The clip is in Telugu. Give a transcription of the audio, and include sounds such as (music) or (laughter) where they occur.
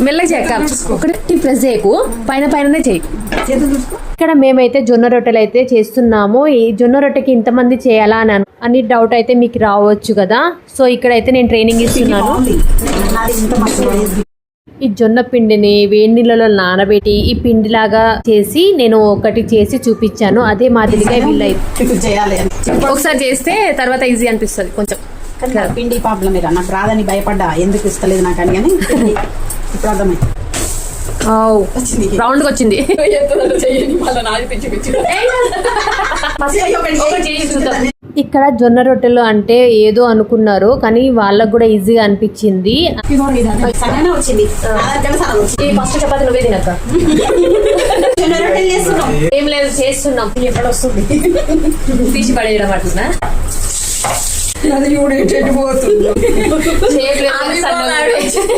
మెల్లగా ఒకటి ప్రెస్ చేయకు. పైన పైననే చేయి. ఇక్కడ మేమైతే జొన్న రొట్టెలు అయితే చేస్తున్నాము. ఈ జొన్న రొట్టెకి ఇంతమంది చేయాలా అని అను- డౌట్ అయితే మీకు రావచ్చు కదా. సో ఇక్కడైతే నేను ట్రైనింగ్ ఇస్తున్నాను. ఈ జొన్న పిండిని వేడి నీళ్ళలో నానబెట్టి ఈ పిండిలాగా చేసి నేను ఒకటి చేసి చూపించాను. అదే మాదిరిగా వీళ్ళైతే ఒకసారి చేస్తే తర్వాత ఈజీ అనిపిస్తుంది కొంచెం. కానీ నాకు పిండి ప్రాబ్లం ఇరా నాకు రాదని భయపడ్డా. ఎందుకు ఇస్తలేదు నాకు అని కానీ పిండి. ఇప్పుడు అర్థమైంది. వచ్చింది. రౌండ్ వచ్చింది. ఇక్కడ జొన్న రొట్టెలు అంటే ఏదో అనుకున్నారు కానీ వాళ్ళకు కూడా ఈజీగా అనిపించింది. ఫస్ట్ చపాతి నువ్వే తినక్క. ఏం లేదు చేస్తున్నాం. ఎప్పుడు వస్తుంది? తీసి పడేయడం అట్లా അതിലൂടെ ഇട്ടിട്ട് പോകത്തുള്ളൂ. (laughs)